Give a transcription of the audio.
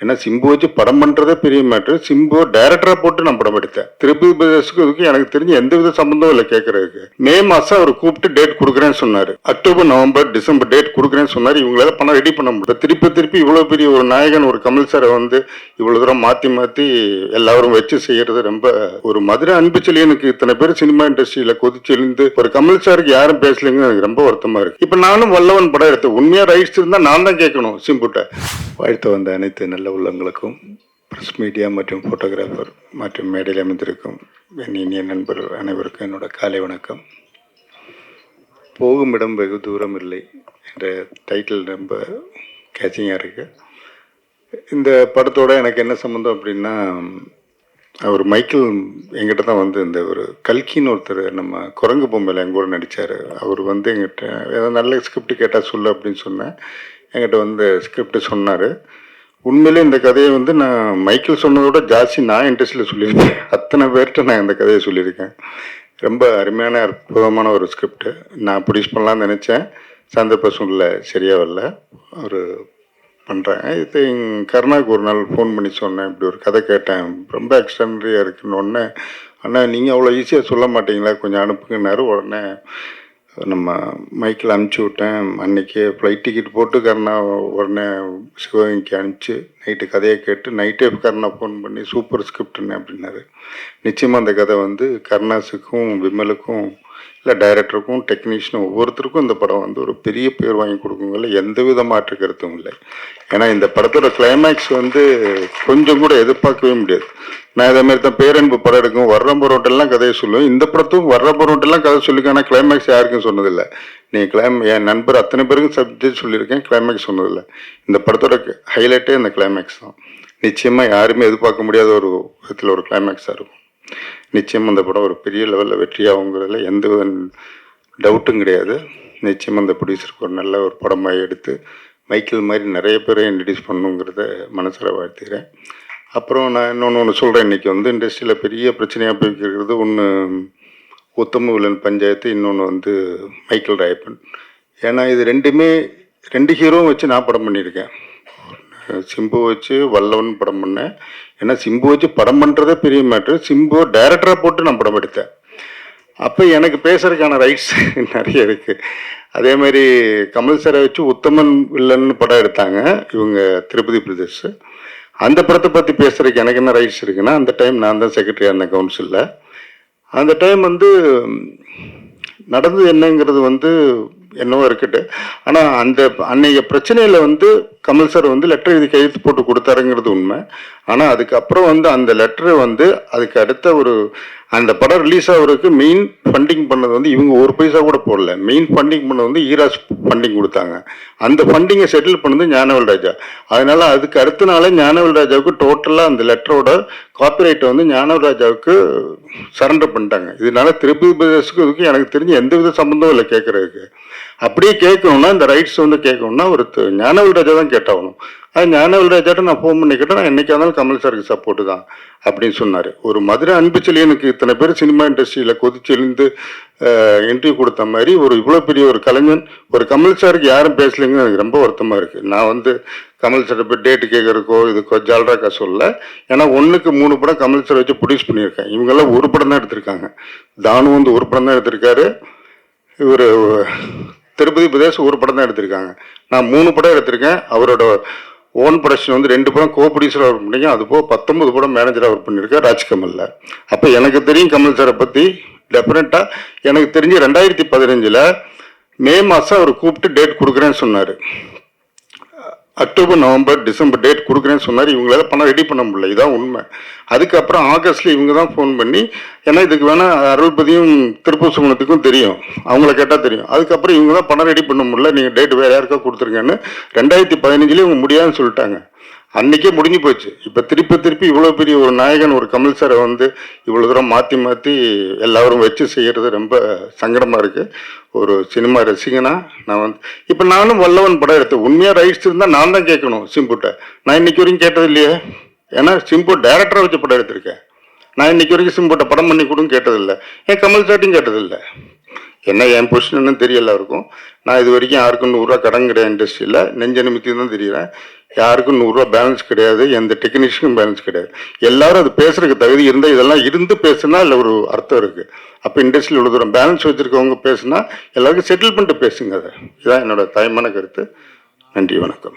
ஏன்னா சிம்பு வச்சு படம் பண்ணுறதே பெரிய மேட்ரு சிம்பு டைரக்டரா போட்டு நான் படம் எடுத்தேன். திருப்பதி பிரதேசுக்கு இதுக்கு எனக்கு தெரிஞ்சு எந்த வித சம்பந்தம் இல்லை கேட்கறதுக்கு மே மாதம் அவர் கூப்பிட்டு டேட் கொடுக்குறேன்னு சொன்னார். அக்டோபர் நவம்பர் டிசம்பர் டேட் கொடுக்குறேன்னு சொன்னார். இவங்களால பணம் ரெடி பண்ண முடியல. திருப்பி திருப்பி இவ்வளோ பெரிய ஒரு நாயகன் ஒரு கமல் சாரை வந்து இவ்வளோ தூரம் மாற்றி மாற்றி எல்லாரும் வச்சு செய்கிறது ரொம்ப ஒரு மதுரை அன்பு எனக்கு. இத்தனை பேர் சினிமா இண்டஸ்ட்ரியில் கொதிச்செழுந்து ஒரு கமல் சாருக்கு யாரும் பேசலைங்கன்னு எனக்கு ரொம்ப வருத்தமாக இருக்குது இப்போ நானும் வல்லவன் படம் எடுத்தேன். உண்மையாக ரைட்ஸ் இருந்தால் நான் தான் கேட்கணும் சிம்புட்ட. வாழ்த்து வந்த அனைத்து நல்ல உள்ளங்களுக்கும் ப்ரெஸ் மீடியா மற்றும் ஃபோட்டோகிராஃபர் மற்றும் மேடையில் அமைந்திருக்கும் என் இனிய நண்பர் அனைவருக்கும் என்னோட காலை வணக்கம். போகும் இடம் வெகு தூரம் இல்லை என்ற டைட்டில் ரொம்ப கேச்சிங்காக இருக்குது இந்த படத்தோட எனக்கு என்ன சம்மந்தம் அப்படின்னா அவர் மைக்கேல் எங்கிட்ட தான் வந்து இந்த ஒரு கல்கின்னு ஒருத்தர் நம்ம குரங்கு பொம்மையில் எங்கள் கூட நடித்தார் அவர் வந்து எங்கிட்ட ஏதாவது நல்ல ஸ்கிரிப்ட் கேட்டால் சொல்லு அப்படின்னு சொன்னேன். என்கிட்ட வந்து ஸ்கிரிப்ட் சொன்னார். உண்மையிலே இந்த கதையை வந்து நான் மைக்கேல் சொன்னதை விட ஜாஸ்தி நான் இன்ட்ரெஸ்டில் சொல்லியிருக்கேன். அத்தனை பேர்கிட்ட நான் இந்த கதையை சொல்லியிருக்கேன். ரொம்ப அருமையான அற்புதமான ஒரு ஸ்கிரிப்ட் நான் ப்ரொடியூஸ் பண்ணலாம்னு நினச்சேன். சந்தர்ப்ப சூழ்நிலை சரியாக வரல. ஒரு பண்ணுறேன் இது கருணாக்கு ஒரு நாள் ஃபோன் பண்ணி சொன்னேன். இப்படி ஒரு கதை கேட்டேன். ரொம்ப எக்ஸ்ட்ரானரியாக இருக்குன்னு உடனே ஆனால் நீங்கள் அவ்வளோ ஈஸியாக சொல்ல மாட்டீங்களா? கொஞ்சம் அனுப்புங்கன்னாரு உடனே நம்ம மைக்கில் அனுப்பிச்சி விட்டேன். அன்றைக்கி ஃப்ளைட் டிக்கெட் போட்டு கருணா உடனே சிவகங்கைக்கு அனுப்பிச்சு நைட்டு கதையை கேட்டு நைட்டே கருணா ஃபோன் பண்ணி சூப்பர் ஸ்கிரிப்ட்னு அப்படின்னாரு. நிச்சயமாக அந்த கதை வந்து கருணாஸுக்கும் விமலுக்கும் இல்லை டைரக்டருக்கும் டெக்னீஷியனும் ஒவ்வொருத்தருக்கும் இந்த படம் வந்து ஒரு பெரிய பேர் வாங்கி கொடுக்குங்கள எந்த வித மாற்று கருத்தும் இல்லை. ஏன்னா இந்த படத்தோட கிளைமேக்ஸ் வந்து கொஞ்சம் கூட எதிர்பார்க்கவே முடியாது. நான் இதே மாதிரி தான் பேரன்பு படம் எடுக்கும் வர்ற பொருட்டெல்லாம் கதையை சொல்லுவேன். இந்த படத்தும் வர்ற பொருட்டெல்லாம் கதை சொல்லியிருக்கேன் ஆனால் கிளைமேக்ஸ் யாருக்கும் சொன்னதில்லை. நீ கிளைம் என் நண்பர் அத்தனை பேருக்கும் சப்ஜெக்ட் சொல்லியிருக்கேன் கிளைமேக்ஸ் சொன்னதில்லை. இந்த படத்தோட ஹைலைட்டே இந்த கிளைமேக்ஸ் தான். நிச்சயமாக யாருமே எதிர்பார்க்க முடியாத ஒரு விதத்தில் ஒரு கிளைமேக்ஸாக இருக்கும். நிச்சயம் அந்த படம் ஒரு பெரிய லெவலில் வெற்றியாகுங்கிறதுல எந்த வித டவுட்டும் கிடையாது. நிச்சயம் அந்த ப்ரொடியூசருக்கு ஒரு நல்ல ஒரு படமாக எடுத்து மைக்கேல் மாதிரி நிறைய பேரை இன்ட்ரடியூஸ் பண்ணுங்கிறத மனசில் வாழ்த்துக்கிறேன் அப்புறம் நான் இன்னொன்று ஒன்று சொல்கிறேன் இன்றைக்கி வந்து இண்டஸ்ட்ரியில் பெரிய பிரச்சனையாக போய்க்கிறது ஒன்று உத்தம வில்லன் பஞ்சாயத்து இன்னொன்று வந்து மைக்கேல் ராயப்பன். ஏன்னா இது ரெண்டுமே ரெண்டு ஹீரோவும் வச்சு நான் படம் பண்ணியிருக்கேன். சிம்பு வச்சு வல்லவன் படம் பண்ணேன். ஏன்னா சிம்பு வச்சு படம் பண்ணுறதே பெரிய மேட்ரு சிம்பு டைரக்டராக போட்டு நான் படம் எடுத்தேன். அப்போ எனக்கு பேசுறதுக்கான ரைட்ஸ் நிறைய இருக்குது அதே மாதிரி கமல் சாரை வச்சு உத்தமன் வில்லன்னு படம் எடுத்தாங்க இவங்க திருப்பதி பிரதேஷ் அந்த படத்தை பற்றி பேசுறதுக்கு எனக்கு என்ன ரைட்ஸ் இருக்குன்னா அந்த டைம் நான் தான் செக்ரட்டரியாக இருந்தேன் கவுன்சிலில் அந்த டைம் வந்து நடந்தது என்னங்கிறது வந்து என்னவோ இருக்கட்டு. ஆனால் அந்த அன்னைய பிரச்சனையில் வந்து கமல் சார் வந்து லெட்டர் எழுதி கையெழுத்து போட்டு கொடுத்தாருங்கிறது உண்மை. ஆனால் அதுக்கப்புறம் வந்து அந்த லெட்டரை வந்து அதுக்கு அடுத்த ஒரு அந்த படம் ரிலீஸ் ஆகிறதுக்கு மெயின் ஃபண்டிங் பண்ணது வந்து இவங்க ஒரு பைசா கூட போடல. மெயின் ஃபண்டிங் பண்ணது வந்து ஈராஸ் ஃபண்டிங் கொடுத்தாங்க. அந்த ஃபண்டிங்கை செட்டில் பண்ணது ஞானவேல் ராஜா. அதனால அதுக்கு அடுத்த நாளே ஞானவேல் ராஜாவுக்கு டோட்டலாக அந்த லெட்டரோட காப்பிரைட்டை வந்து ஞானவேல் ராஜாவுக்கு சரண்டர் பண்ணிட்டாங்க. இதனால திருப்பதி பிரதேசத்துக்கு இதுக்கு எனக்கு தெரிஞ்சு எந்த வித சம்மந்தமும் இல்லை கேட்குறதுக்கு அப்படியே கேட்கணும்னா இந்த ரைட்ஸ் வந்து கேட்கணும்னா ஒரு த- ராஜா தான் கேட்டாகணும். அது ஞானவேல் ராஜாட்ட நான் ஃபோன் பண்ணி கேட்டேன். நான் என்னைக்கா இருந்தாலும் கமல் சாருக்கு சப்போர்ட்டு தான் அப்படின்னு சொன்னார். ஒரு மதுரை அன்பு எனக்கு இத்தனை பேர் சினிமா இண்டஸ்ட்ரியில் கொதிச்செழுந்து இன்டர்வியூ கொடுத்த மாதிரி ஒரு இவ்வளோ பெரிய ஒரு கலைஞன் ஒரு கமல் சாருக்கு யாரும் பேசலைங்க எனக்கு ரொம்ப வருத்தமாக இருக்குது நான் வந்து கமல் சார் போய் டேட்டு கேட்குறக்கோ இதுக்கோ ஜால்ராக்கா சொல்ல ஏன்னா ஒன்றுக்கு மூணு படம் கமல் சார் வச்சு ப்ரொடியூஸ் பண்ணியிருக்கேன். இவங்கெல்லாம் ஒரு படம் தான் எடுத்திருக்காங்க. தானு வந்து ஒரு படம் தான் எடுத்திருக்காரு. இவர் திருப்பதி பிரதேஷ் ஒரு படம் தான் எடுத்திருக்காங்க. நான் மூணு படம் எடுத்திருக்கேன். அவரோட ஓன் ப்ரொடக்ஷன் வந்து ரெண்டு படம் கோ ப்ரொடியூசராக அவர் பண்ணிங்க அது போக பத்தொன்பது படம் மேனேஜராக அவர் பண்ணியிருக்கார் ராஜ்கமலில். அப்போ எனக்கு தெரியும் கமல் சாரை பற்றி டெஃபினட்டாக எனக்கு தெரிஞ்சு ரெண்டாயிரத்தி பதினஞ்சில் மே மாதம் அவர் கூப்பிட்டு டேட் கொடுக்குறேன்னு சொன்னார். அக்டோபர் நவம்பர் டிசம்பர் டேட் கொடுக்குறேன்னு சொன்னார். இவங்களால பணம் ரெடி பண்ண முடியல. இதான் உண்மை. அதுக்கப்புறம் ஆகஸ்ட்ல இவங்க தான் ஃபோன் பண்ணி ஏன்னா இதுக்கு வேணால் அருள்பதியும் திருப்பூர் சுமணத்துக்கும் தெரியும். அவங்கள கேட்டால் தெரியும். அதுக்கப்புறம் இவங்க தான் பணம் ரெடி பண்ண முடியல. நீங்கள் டேட் வேறு யாருக்கா கொடுத்துருங்கன்னு ரெண்டாயிரத்தி பதினஞ்சுலேயே இவங்க முடியாதுன்னு சொல்லிட்டாங்க. அன்னைக்கே முடிஞ்சு போச்சு. இப்போ திருப்பி திருப்பி இவ்வளோ பெரிய ஒரு நாயகன் ஒரு கமல் சாரை வந்து இவ்வளோ தூரம் மாற்றி மாற்றி எல்லாரும் வச்சு செய்கிறது ரொம்ப சங்கடமாக இருக்குது ஒரு சினிமா ரசிகனா நான் வந்து இப்போ நானும் வல்லவன் படம் எடுத்தேன் உண்மையாக ரைட்ஸ் இருந்தால் நான் தான் கேட்கணும் சிம்புட்ட. நான் இன்னைக்கு வரைக்கும் கேட்டது இல்லையே. ஏன்னா சிம்பு டைரக்டரை வச்சு படம் எடுத்திருக்கேன். நான் இன்னைக்கு வரைக்கும் சிம்புட்ட படம் பண்ணி கொடுன்னு கேட்டதில்லை. ஏன் கமல் சார்ட்டையும் கேட்டதில்லை. என்ன என் பொசிஷன்னு தெரியல இருக்கும் நான் இது வரைக்கும் யாருக்கும் நூறுரூவா கடன் கிடையாது இண்டஸ்ட்ரியில் நெஞ்ச நிமித்தி தான் தெரியுறேன். யாருக்கும் நூறுரூவா பேலன்ஸ் கிடையாது. எந்த டெக்னீஷியனுக்கும் பேலன்ஸ் கிடையாது. எல்லாரும் அது பேசுறதுக்கு தகுதி இருந்தால் இதெல்லாம் இருந்து பேசுனா இல்லை ஒரு அர்த்தம் இருக்குது அப்போ இண்டஸ்ட்ரியில் இவ்வளோ தூரம் பேலன்ஸ் வச்சுருக்கவங்க பேசுனா எல்லாருக்கும் செட்டில் பண்ணிட்டு பேசுங்க அதை. இதுதான் என்னோட தாய்மான கருத்து. நன்றி வணக்கம்.